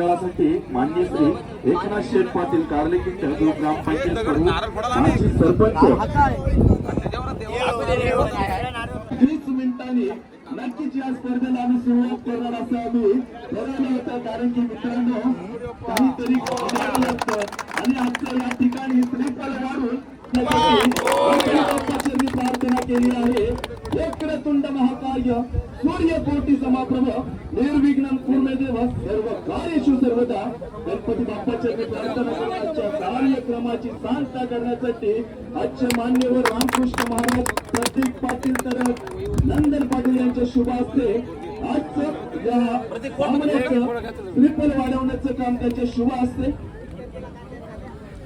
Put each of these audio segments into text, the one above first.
मंडळासाठी मान्य श्री एकनाथ शेठ पाटील कार्लेकिंड जो ग्रामपंचायत सरपंच. वीस मिनिटांनी नक्कीच या स्पर्धेला आम्ही सुरुवात करणार असं आम्ही ठरवलं होतं. कारण की मित्रांनो काहीतरी आणि आजच्या या ठिकाणी वाढून बाप्पाचरणी प्रार्थना केली आहे. वक्रतुंड महाकार्य सूर्यकोटी समाप्रभ निर्विघ्न पूर्णदेव सर्व कार्येषु सर्वदा गणपती बाप्पाचरणी प्रार्थना करण्याच्या कार्यक्रमाची सांगता करण्यासाठी आजच्या मान्यवर रामकृष्ण महाराज प्रतीक पाटील तर नंदन पाटील यांच्या शुभ हस्ते आजचं या ट्रिपल वाढवण्याचं काम त्यांच्या शुभ हस्ते.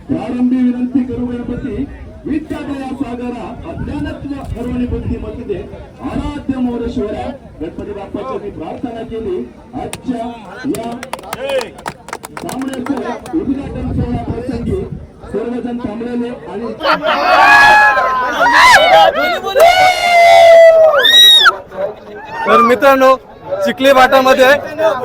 प्रारंभी विनंती करू गणपती. विद्यादया सागरा अज्ञानत्व हरवणी बुद्धिमत्ते आराध्य मोरेश्वरा गणपती बाप्पाची मी प्रार्थना केली. आजच्या या सामन्याचं उद्घाटन सोहळा प्रसंगी सर्वजण थांबलेले आणि तर मित्रांनो चिखली भाटामध्ये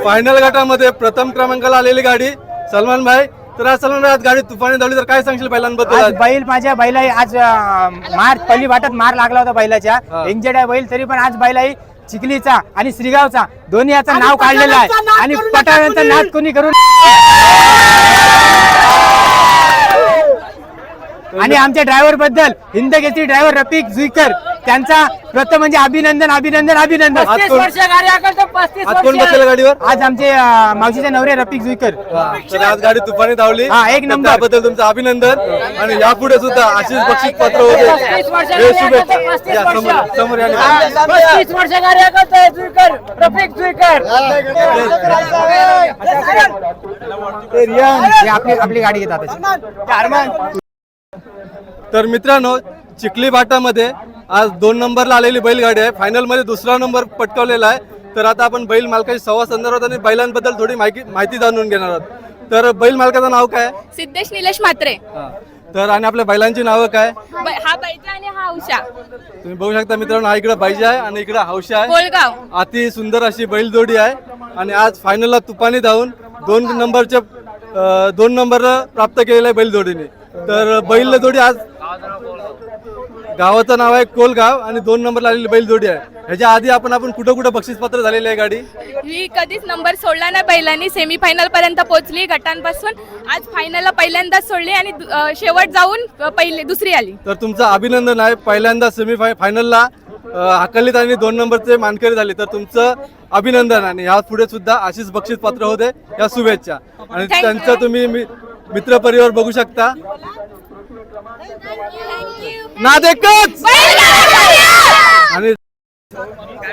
फायनल घाटामध्ये प्रथम क्रमांकाला आलेली गाडी सलमान भाई. तर आज भाई आज गाडी तुफानी धावली तर काय सांगशील बैलांबद्दल आज? बैल माझ्या बैला आज अं, मार पहिली वाटत मार लागला होता बैलाच्या हा. इंजेड आहे बैल तरी पण आज बैलाही चिखलीचा आणि श्रीगावचा दोन्ही याचं नाव काढलेलं आहे आणि पटाव्यांचा नाद कोणी करून आणि आमच्या ड्रायव्हरबद्दल हिंदकेसरी ड्रायव्हर रफिक जुईकर त्यांचा प्रथम म्हणजे अभिनंदन अभिनंदन अभिनंदन. आज कोण- आज कोण बसलेलं गाडीवर? आज आमचे अं, मावशीचे नवरे रफिक जुईकर. तर आज गाडी तुफानी धावली. हा, एक नंबर. तर त्याबद्दल तुमचं अभिनंदन. आणि यापुढे सुद्धा अशीच बक्षीस पत्र होते. हे शुभेच्छा या समोर समोर या पस्तीस वर्ष कार्य करतोय जुईकर रफिक जुईकर. हे आपली आपली गाडी घेतात. तर मित्रांनो चिखली भाटामध्ये आज दोन नंबरला आलेली बैलगाडी आहे. फायनलमध्ये दुसरा नंबर पटकावलेला आहे. तर आता आपण बैल मालकाची संवाद संदर्भात आणि बैलांबद्दल थोडी माहिती माहिती जाणून घेणार आहोत. तर बैल मालकाचं नाव काय? सिद्धेश निलेश म्हात्रे. हा. तर आणि आपल्या बैलांची नावं काय? ब- हा बैजा आणि हा उषा. तुम्ही बघू शकता मित्रांनो हा इकडे बाईजा आहे आणि इकडे हौशा आहे. कोळगाव अति सुंदर अशी बैलजोडी आहे. आणि आज फायनलला तुपानी धावून दोन नंबरच्या अं, दोन नंबर प्राप्त केलेल्या आहे बैलजोडीने. तर बैल जोडी आज गावाचं नाव आहे कोलगाव आणि दोन नंबरला आलेली बैलजोडी आहे. ह्याच्या आधी आपण आपण कुठं कुठं बक्षीसपत्र झालेली आहे गाडी? ही कधीच नंबर सोडला नाही बैलांनी. सेमी फायनल पर्यंत पोहोचली गटांपासून. आज फायनलला पहिल्यांदाच सोडली आणि दु- अं, शेवट जाऊन अं, पहिले दुसरी आली. तर तुमचं अभिनंदन आहे. पहिल्यांदा सेमी फायनलला हाकलीत आणि दोन नंबरचे मानकरी झाले. तर तुमचं अभिनंदन आणि ह्या पुढे सुद्धा अशीच बक्षीस पत्र होते. या शुभेच्छा. आणि Thank you. त्यांचं तुम्ही मि- मित्र परिवार बघू शकता. ना देखच आणि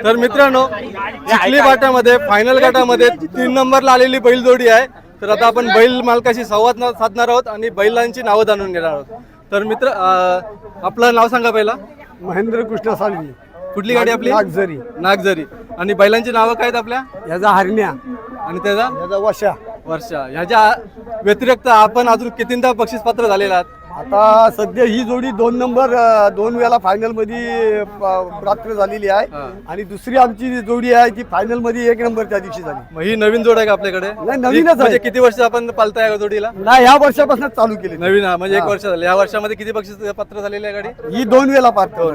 तर मित्रांनो चिखली घाटामध्ये फायनल घाटामध्ये तीन नंबरला आलेली बैलजोडी आहे. तर आता आपण बैल मालकाशी संवाद साधणार आहोत आणि बैलांची नावं जाणून घेणार आहोत. तर मित्र आपलं नाव सांगा पहिला. महेंद्र कृष्ण सालवी कुठली गाडी आपली? नागझरी. नागझरी. आणि बैलांची नावं काय आहेत आपल्या? याचा हरण्या. आणि त्याचा? याचा वशा वर्षा. ह्याच्या व्यतिरिक्त आपण अजून कितींदा बक्षीस पात्र झालेला आहात? आता सध्या ही जोडी दोन नंबर दोन वेळा फायनलमध्ये प्राप्त झालेली आहे. हा. आणि दुसरी आमची जी जोडी आहे ती फायनलमध्ये एक नंबर त्या दिवशी झाली. मग ही नवीन जोड आहे का आपल्याकडे? नाही, नवीनच आहे. म्हणजे किती वर्ष आपण पालताय या जोडीला? नाही ह्या वर्षापासून चालू केली नवीन हा, म्हणजे एक. वर्ष झालं. या वर्षामध्ये किती बक्षीस पत्र झालेली आहे गाडी? ही दोन वेळा पात्र.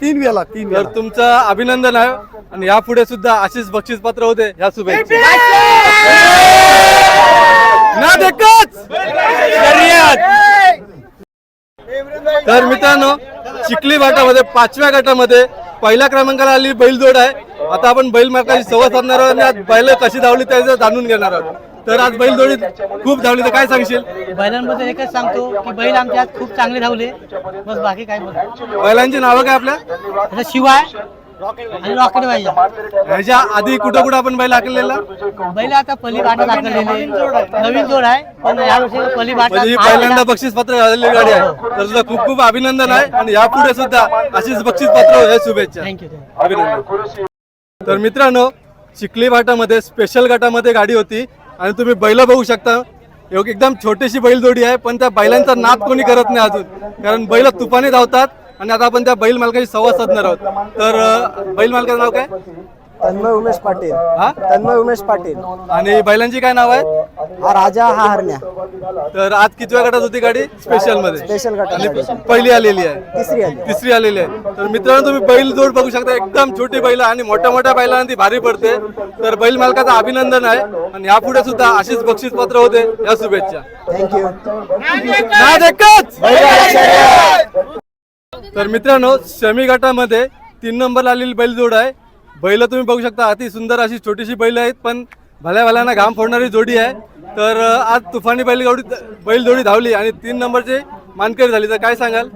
तीन वेळा तीन तर वेळा तुमचं अभिनंदन आहे. आणि यापुढे सुद्धा अशीच बक्षीस पत्र होते ह्या शुभेच्छा. ना देखच शर्यत. तर मित्रांनो चिखली घाटामध्ये पाचव्या गटामध्ये पहिल्या क्रमांकाला आलेली बैलजोड आहे. आता आपण बैल मार्काची संवाद साधणार आहोत आणि आज बैल कशी धावली त्याचं जाणून घेणार आहोत. तर आज बैलजोडी खूप धावली तर काय सांगशील? बैलांबद्दल एकच सांगतो की बैल आमचे आज खूप चांगले धावले. बस बाकी काय बोल बैलांची नावं काय आपल्या? आता शिवाय रॉकेट पाहिजे ह्याच्या आधी कुठं कुठं आपण बैल हाकलेला बैल आता पली बाटा दाखवलेले. नवीन जोड आहे. पण या वर्षी पली बाटा म्हणजे ही पहिल्यांदा बक्षीस पत्र झालेली गाडी आहे. तर तुझं खूप खूप अभिनंदन आहे. आणि यापुढे सुद्धा अशीच बक्षीस पत्र हे शुभेच्छा थँक्यू अभिनंदन. तर मित्रांनो चिखली घाटामध्ये स्पेशल गटामध्ये गाडी होती. आणि तुम्ही बैल बघू शकता. एक- एकदम छोटीशी बैलजोडी आहे. पण त्या बैलांचा नाद कोणी करत नाही अजून. कारण बैल तुफाने धावतात. आणि आता आपण त्या बैल मालकाशी संवाद साधणार आहोत. तर बैल मालकाचं नाव काय? तन्मय उमेश पाटील. हा? तन्मय उमेश पाटील. आणि बैलांची काय नाव आहे हा राजा हा हरण्या. तर आज कितव्या गटात होती गाडी? स्पेशलमध्ये. स्पेशल गटात. पहिली आलेली आहे. तिसरी आली तिसरी आलेली आहे. तर मित्रांनो तुम्ही बैल जोड बघू शकता. एकदम छोटी बैल आणि मोठ्या मोठ्या बैलांना ती भारी पडते. तर बैल मालकाचं अभिनंदन आहे. आणि यापुढे सुद्धा अशीच बक्षीस पत्र होते. या शुभेच्छा. थँक्यू नाद एकच! तर मित्रांनो शमी गटामध्ये तीन नंबर आलेली बैलजोड आहे. बैल तुम्ही बघू शकता अति सुंदर अशी छोटीशी बैल आहेत पण भल्या भल्याना घाम फोडणारी जोडी आहे. तर आज तुफानी बैलगाडी बैलजोडी धावली आणि तीन नंबरची मानकरी झाली. तर काय सांगाल?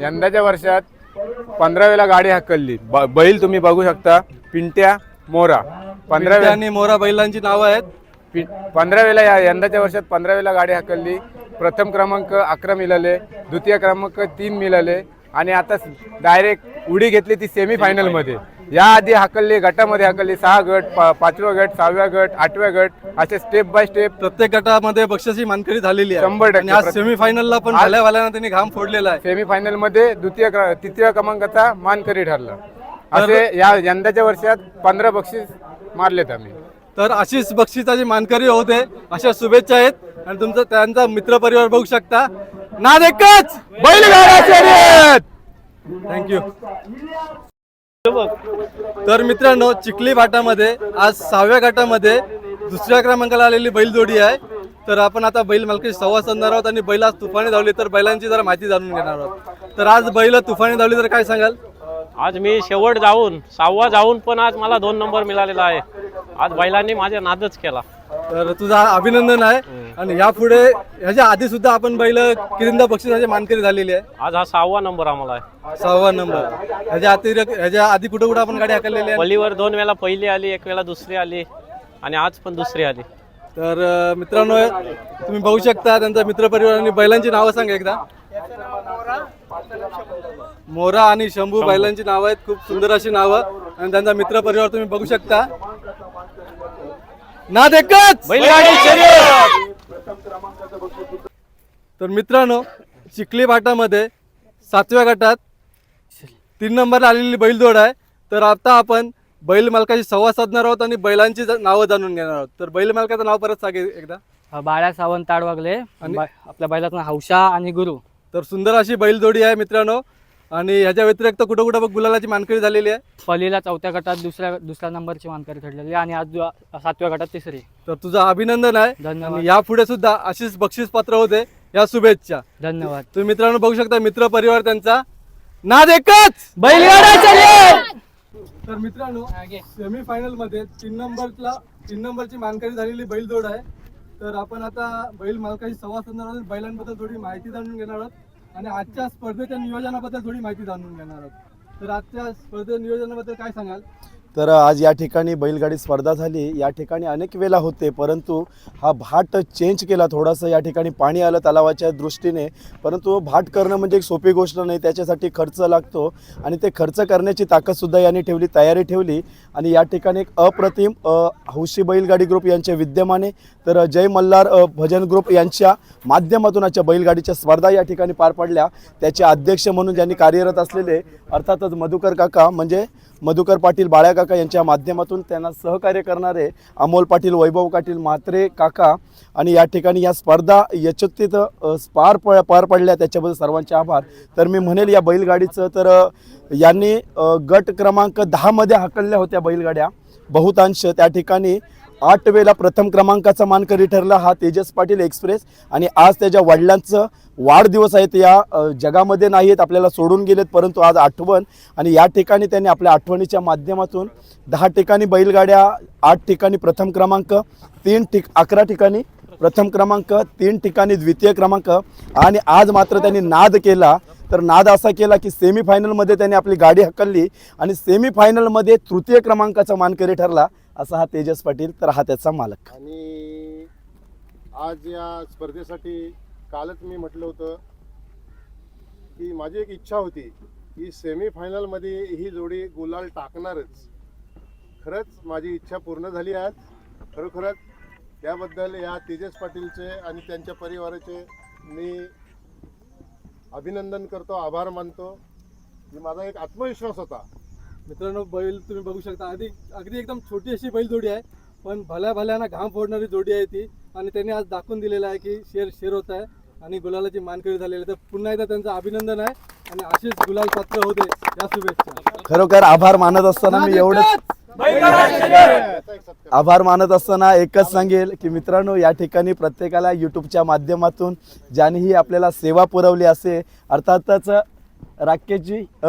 यंदाच्या वर्षात पंधरा वेळा गाडी हाकलली. ब- बैल तुम्ही बघू शकता पिंट्या मोरा. पंधरा वेळा आणि मोरा बैलांची नावं आहेत. पंधरा वेळा या यंदाच्या वर्षात पंधरा वेळा गाडी हाकलली. प्रथम क्रमांक अकरा मिळाले द्वितीय क्रमांक तीन मिळाले आणि आता डायरेक्ट उडी घेतली ती सेमी फायनलमध्ये. याआधी हाकलली गटामध्ये हाकलली सहा गट पा- पाचवा गट सहाव्या गट आठव्या गट असे स्टेप बाय स्टेप प्रत्येक गटामध्ये बक्षाची मानकरी झालेली आहे. शंभर टक्के. आणि आज सेमी फायनलला पण भल्याना त्यांनी घाम फोडलेला आहे. सेमी फायनलमध्ये द्वितीय तृतीय क्रमांकाचा मानकरी ठरला. असे या यंदाच्या वर्षात पंधरा बक्षीस मारलेत आम्ही. तर अशीच बक्षिसाची मानकरी होते. अशा शुभेच्छा आहेत. आणि तुमचा त्यांचा मित्र परिवार बघू शकता. नाद एकच बैलगाडा थँक्यू तर मित्रांनो चिखली भाटामध्ये आज सहाव्या घाटामध्ये दुसऱ्या क्रमांकाला आलेली बैलजोडी आहे. तर आपण आता बैल मालकी संवाद साधणार आहोत आणि बैल आज तुफाने धावली. तर बैलांची जरा माहिती जाणून घेणार आहोत. तर आज बैल तुफाने धावली तर काय सांगाल? आज मी शेवट जाऊन सहावा जाऊन पण आज मला दोन नंबर मिळालेला आहे. आज बैलांनी माझ्या नादच केला. तर तुझा अभिनंदन आहे. आणि यापुढे ह्याच्या आधी सुद्धा आपण बैल किरिंदा बक्षिसाची मानकरी झालेली आहे. आज हा सहावा नंबर आम्हाला आहे. सहावा नंबर. ह्याच्या अतिरिक्त ह्याच्या आधी कुठं कुठं आपण गाडी हाकललेली आहे? पलीवर दोन वेळा पहिली आली एक वेळा दुसरी आली आणि आज पण दुसरी आली. तर अं, मित्रांनो तुम्ही बघू शकता त्यांचा मित्रपरिवार आणि बैलांची नावं सांगा एकदा. मोरा आणि शंभू बैलांची नावं आहेत. खूप सुंदर अशी नावं. आणि त्यांचा मित्रपरिवार तुम्ही बघू शकता. नाद एकच! तर मित्रांनो चिखली भाटामध्ये सातव्या गटात तीन नंबर आलेली बैलजोड आहे. तर आता आपण बैल मालकाशी संवाद साधणार आहोत आणि बैलांची नावं जाणून घेणार आहोत. तर बैल मालकाचं नाव परत सांगे एकदा. बाळा सावंत ताडवागले आणि- आपल्या बैलाचं नाव हौशा आणि गुरु. तर सुंदर अशी बैलजोडी आहे मित्रांनो. आणि ह्याच्या व्यतिरिक्त कुठं कुठं बघ गुलालाची मानकरी झालेली आहे. पहिलीला चौथ्या गटात दुसऱ्या दुसऱ्या नंबरची मानकरी ठरलेली आणि आज दु- सातव्या गटात तिसरी. तर तुझं अभिनंदन आहे. धन्यवाद. आणि यापुढे सुद्धा अशीच बक्षीस पत्र होते. या शुभेच्छा. धन्यवाद. तुम्ही मित्रांनो बघू शकता मित्र परिवार त्यांचा नाद एकच. बैलगाडा तर मित्रांनो सेमी फायनलमध्ये तीन नंबरला तीन नंबरची मानकरी झालेली बैलजोड आहे. तर आपण आता बैल मालकाशी संवाद साधणार आहोत. बैलांबद्दल थोडी माहिती जाणून घेणार आहोत. आणि आजच्या स्पर्धेच्या नियोजनाबद्दल थोडी माहिती जाणून घेणार आहोत. तर आजच्या स्पर्धे नियोजनाबद्दल काय सांगाल? तर आज या ठिकाणी बैलगाडी स्पर्धा झाली. या ठिकाणी अनेक वेळा होते परंतु हा भाट चेंज केला. थोडंसं या ठिकाणी पाणी आलं तलावाच्या दृष्टीने. परंतु भाट करणं म्हणजे एक सोपी गोष्ट नाही त्याच्यासाठी खर्च लागतो आणि ते खर्च करण्याची ताकदसुद्धा यांनी ठेवली तयारी ठेवली. आणि या ठिकाणी एक अप्रतिम हौशी बैलगाडी ग्रुप यांच्या विद्यमाने तर जय मल्हार भजन ग्रुप यांच्या माध्यमातून आजच्या बैलगाडीच्या स्पर्धा या ठिकाणी पार पडल्या. त्याचे अध्यक्ष म्हणून ज्यांनी कार्यरत असलेले अर्थातच मधुकर काका म्हणजे मधुकर पाटील बाळ्या काका यांच्या माध्यमातून त्यांना सहकार्य करणारे अमोल पाटील वैभव पाटील म्हात्रे काका आणि या ठिकाणी या स्पर्धा यशस्वीत पार प पार पडल्या. त्याच्याबद्दल सर्वांचे आभार. तर मी म्हणेल या बैलगाडीचं तर यांनी गट क्रमांक दहामध्ये हाकलल्या होत्या बैलगाड्या. बहुतांश त्या ठिकाणी आठ वेळेला प्रथम क्रमांकाचा मानकरी ठरला हा तेजस पाटील एक्सप्रेस. आणि आज त्याच्या वडिलांचं वाढदिवस आहेत या जगामध्ये नाही आहेत आपल्याला सोडून गेलेत परंतु आज आठवण. आणि या ठिकाणी त्यांनी आपल्या आठवणीच्या माध्यमातून दहा ठिकाणी बैलगाड्या आठ ठिकाणी प्रथम क्रमांक तीन ठिक अकरा ठिकाणी प्रथम क्रमांक तीन ठिकाणी द्वितीय क्रमांक. आणि आज मात्र त्यांनी नाद केला तर नाद असा केला की सेमीफायनलमध्ये त्याने आपली गाडी हकलली आणि सेमीफायनलमध्ये तृतीय क्रमांकाचा मानकरी ठरला असा हा तेजस पाटील तर हा त्याचा मालक. आणि आज या स्पर्धेसाठी कालच मी म्हटलं होतं की माझी एक इच्छा होती की सेमीफायनलमध्ये ही जोडी गुलाल टाकणारच. खरंच माझी इच्छा पूर्ण झाली आज. खरोखरच त्याबद्दल या तेजस पाटीलचे आणि त्यांच्या परिवाराचे मी अभिनंदन करतो आभार मानतो. की माझा एक आत्मविश्वास होता. मित्रांनो बैल तुम्ही बघू शकता. अगदी अगदी एकदम छोटी अशी बैल जोडी आहे पण भल्या भल्याना घाम फोडणारी जोडी आहे ती. आणि त्यांनी आज दाखवून दिलेलं आहे की शेर शेर होत आहे आणि गुलालाची मानकरी झालेली आहे. तर पुन्हा एकदा त्यांचं अभिनंदन आहे आणि अशीच गुलाल पात्र होते या शुभेच्छा. खरोखर आभार मानत असताना मी एवढंच आभार मानत असताना एकच सांगेल की मित्रांनो या ठिकाणी प्रत्येकाला यूट्यूबच्या माध्यमातून ज्यांनीही आपल्याला सेवा पुरवली असे अर्थातच राकेशजी अ,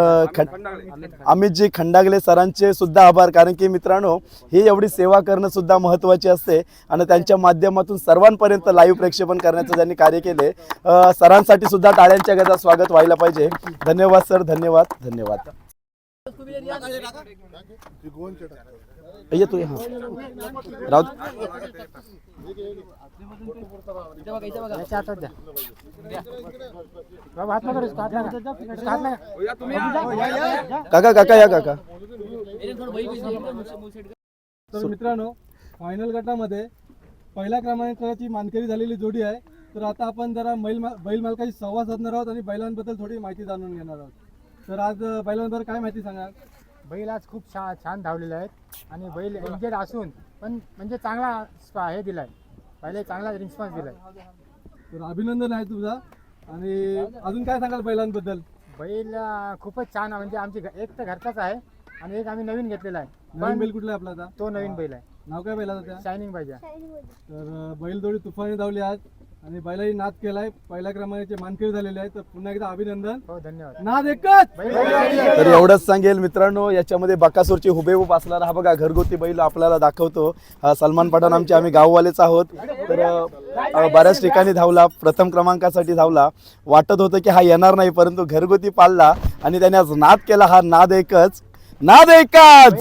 अमितजी खंडागले सरांचे सुद्धा आभार. कारण की मित्रांनो ही एवढी सेवा करणं सुद्धा महत्त्वाची असते आणि त्यांच्या माध्यमातून सर्वांपर्यंत लाईव्ह प्रक्षेपण करण्याचं ज्यांनी कार्य केले सरांसाठी सुद्धा टाळ्यांच्या गजा स्वागत व्हायला पाहिजे. धन्यवाद सर. धन्यवाद. धन्यवाद. येतो हा राहू काका काका या काका। तर मित्रांनो फायनल गटामध्ये पहिल्या क्रमांकाची मानकरी झालेली जोडी आहे. तर आता आपण जरा बैल बैल मालकाशी संवाद साधणार आहोत आणि बैलांबद्दल थोडी माहिती जाणून घेणार आहोत. तर आज बैलांबद्दल काय माहिती सांगाल? बैल आज खूप छान छान धावलेले आहेत आणि बैल इंजेड असून पण म्हणजे चांगला स्पा- हे दिलाय. पहिले चांगला रिस्पॉन्स दिलाय. तर अभिनंदन आहे तुझा. आणि अजून काय सांगाल बैलांबद्दल? बैल अं, खूपच छान. म्हणजे आमची घ- एक तर घरचाच आहे आणि एक आम्ही नवीन घेतलेला आहे. नवीन पण बैल कुठला आहे आपला आता? तो नवीन बैल आहे. नाव काय बैलाचं त्या? शायनिंग पाहिजे तर अं, बैलजोडी तुफानी धावली आज. आणि बैलाही नाद केलाय. पहिल्या क्रमांकाचे मानकरी झालेले आहे तर पुन्हा एकदा अभिनंदन. हो धन्यवाद. नाद एकच. तर एवढंच सांगेल मित्रांनो याच्यामध्ये बकासूरची हुबेहूब असणारा हा बघा घरगुती बैल आपल्याला दाखवतो. हा सलमान पठाण आमचे आम्ही गाववालेच आहोत. तर अ, बऱ्याच ठिकाणी धावला प्रथम क्रमांकासाठी धावला. वाटत होतं की हा येणार नाही परंतु घरगुती पाळला आणि त्याने आज नाद केला. हा नाद एकच. नाद एकच!